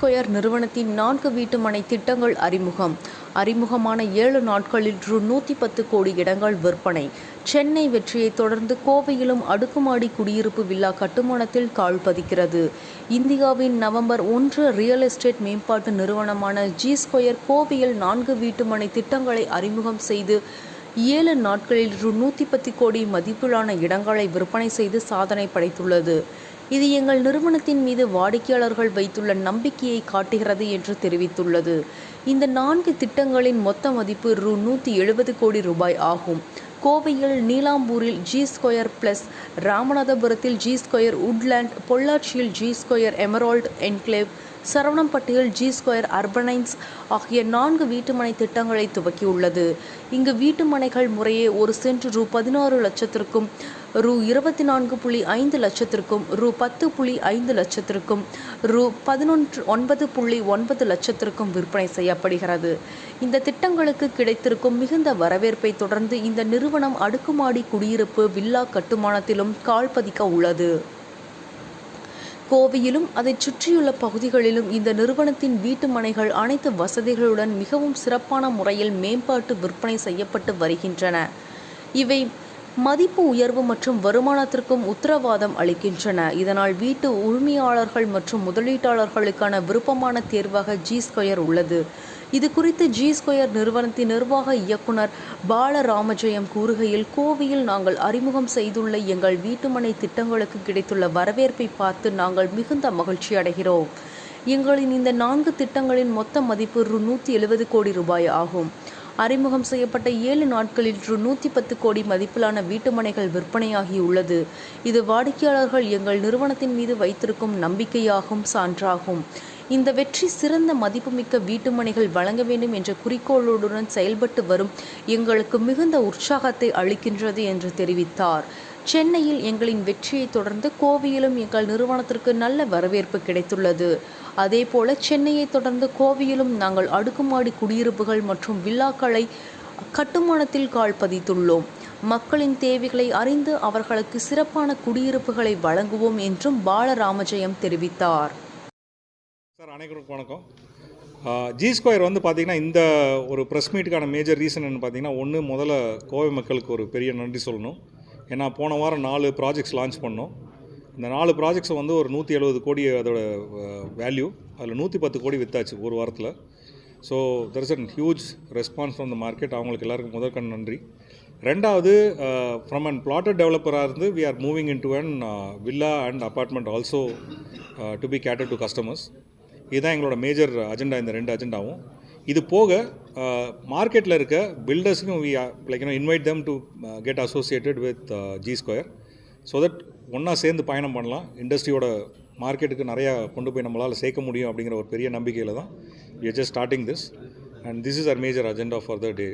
Square நிறுவனத்தின் நான்கு வீட்டுமனை திட்டங்கள் அறிமுகம். அறிமுகமான ஏழு நாட்களில் ரூ நூற்றி பத்து கோடி இடங்கள் விற்பனை. சென்னை வெற்றியை தொடர்ந்து கோவையிலும் அடுக்குமாடி குடியிருப்பு வில்லா கட்டுமானத்தில் கால் பதிக்கிறது. இந்தியாவின் நவம்பர் ஒன்று ரியல் எஸ்டேட் மேம்பாட்டு நிறுவனமான ஜி ஸ்கொயர் கோவையில் நான்கு வீட்டுமனை திட்டங்களை அறிமுகம் செய்து ஏழு நாட்களில் ரூ நூற்றி பத்து கோடி மதிப்பிலான இடங்களை விற்பனை செய்து சாதனை படைத்துள்ளது. இது எங்கள் நிறுவனத்தின் மீது வாடிக்கையாளர்கள் வைத்துள்ள நம்பிக்கையை காட்டுகிறது என்று தெரிவித்துள்ளது. இந்த நான்கு திட்டங்களின் மொத்த மதிப்பு ரூ. நூற்றி எழுபது கோடி ரூபாய் ஆகும். கோவையில் நீலாம்பூரில் ஜி ஸ்கொயர் பிளஸ் ராமநாதபுரத்தில் ஜி ஸ்கொயர் உட்லேண்ட் பொள்ளாச்சியில் ஜி ஸ்கொயர் எமரால்ட் என்க்ளேவ் சரவணம்பட்டியில் ஜி ஸ்கொயர் அர்பனைன்ஸ் ஆகிய நான்கு வீட்டுமனை திட்டங்களை துவக்கியுள்ளது. இங்கு வீட்டுமனைகள் முறையே ஒரு சென்ட் ரூ. பதினாறு லட்சத்திற்கும் ரூ இருபத்தி நான்கு புள்ளி ஐந்து லட்சத்திற்கும் ரூ பத்து புள்ளி ஐந்து லட்சத்திற்கும் ரூ பதினொன்று ஒன்பது புள்ளி ஒன்பது லட்சத்திற்கும் விற்பனை செய்யப்படுகிறது. இந்த திட்டங்களுக்கு கிடைத்திருக்கும் மிகுந்த வரவேற்பை தொடர்ந்து இந்த நிறுவனம் அடுக்குமாடி குடியிருப்பு வில்லா கட்டுமானத்திலும் கால் பதிக்க உள்ளது. கோவையிலும் அதைச் சுற்றியுள்ள பகுதிகளிலும் இந்த நிறுவனத்தின் வீட்டு மனைகள் அனைத்து வசதிகளுடன் மிகவும் சிறப்பான முறையில் மேம்பாட்டு விற்பனை செய்யப்பட்டு வருகின்றன. இவை மதிப்பு உயர்வு மற்றும் வருமானத்திற்கும் உத்தரவாதம் அளிக்கின்றன. இதனால் வீட்டு உரிமையாளர்கள் மற்றும் முதலீட்டாளர்களுக்கான விருப்பமான தேர்வாக ஜி ஸ்கொயர் உள்ளது. இது குறித்து ஜி ஸ்கொயர் நிறுவனத்தின் நிர்வாக இயக்குனர் பாலராமஜெயம் கூறுகையில் கோவையில் நாங்கள் அறிமுகம் செய்துள்ள எங்கள் வீட்டுமனை திட்டங்களுக்கு கிடைத்துள்ள வரவேற்பை பார்த்து நாங்கள் மிகுந்த மகிழ்ச்சி அடைகிறோம். எங்களின் இந்த நான்கு திட்டங்களின் மொத்த மதிப்பு ரூ நூற்றி எழுபது கோடி ரூபாய் ஆகும். அறிமுகம் செய்யப்பட்ட ஏழு நாட்களில் ரூ நூற்றி பத்து கோடி மதிப்பிலான வீட்டுமனைகள் விற்பனையாகியுள்ளது. இது வாடிக்கையாளர்கள் எங்கள் நிறுவனத்தின் மீது வைத்திருக்கும் நம்பிக்கையாகும் சான்றாகும். இந்த வெற்றி சிறந்த மதிப்புமிக்க வீட்டுமனைகள் வழங்க வேண்டும் என்ற குறிக்கோளுடன் செயல்பட்டு வரும் எங்களுக்கு மிகுந்த உற்சாகத்தை அளிக்கின்றது என்று தெரிவித்தார். சென்னையில் எங்களின் வெற்றியை தொடர்ந்து கோவையிலும் எங்கள் நிறுவனத்திற்கு நல்ல வரவேற்பு கிடைத்துள்ளது. அதேபோல சென்னையை தொடர்ந்து கோவையிலும் நாங்கள் அடுக்குமாடி குடியிருப்புகள் மற்றும் வில்லாக்களை கட்டுமானத்தில் கால் பதித்துள்ளோம். மக்களின் தேவைகளை அறிந்து அவர்களுக்கு சிறப்பான குடியிருப்புகளை வழங்குவோம் என்றும் பாலராமஜெயம் தெரிவித்தார். சார் அனைவருக்கும் வணக்கம். ஜி ஸ்கொயர் வந்து பார்த்திங்கன்னா இந்த ஒரு ப்ரெஸ் மீட்டுக்கான மேஜர் ரீசன் என்ன பார்த்தீங்கன்னா ஒன்று முதல்ல கோவை மக்களுக்கு ஒரு பெரிய நன்றி சொல்லணும். ஏன்னா போன வாரம் நாலு ப்ராஜெக்ட்ஸ் லான்ச் பண்ணோம். இந்த நாலு ப்ராஜெக்ட்ஸை வந்து ஒரு நூற்றி எழுபது கோடி அதோட வேல்யூ அதில் நூற்றி பத்து கோடி வித்தாச்சு ஒரு வாரத்தில். So there is an huge response from the market அவங்களுக்கு எல்லாருக்கும் முதற்கண் நன்றி. ரெண்டாவது ஃப்ரம் அண்ட் பிளாட்டட் டெவலப்பராக இருந்து we are moving in to an villa and apartment also to be cater to customers இதுதான் எங்களோட மேஜர் அஜெண்டா இந்த ரெண்டு அஜெண்டாவும் இது போக மார்க்கெட்டில் இருக்க பில்டர்ஸுக்கும் we like you know invite them to get associated with G square so that ஒன்றா சேர்ந்து பயணம் பண்ணலாம். இண்டஸ்ட்ரியோட மார்க்கெட்டுக்கு நிறையா கொண்டு போய் நம்மளால் சேர்க்க முடியும் அப்படிங்கிற ஒரு பெரிய நம்பிக்கையில் தான் we just starting this and this is our major agenda for the day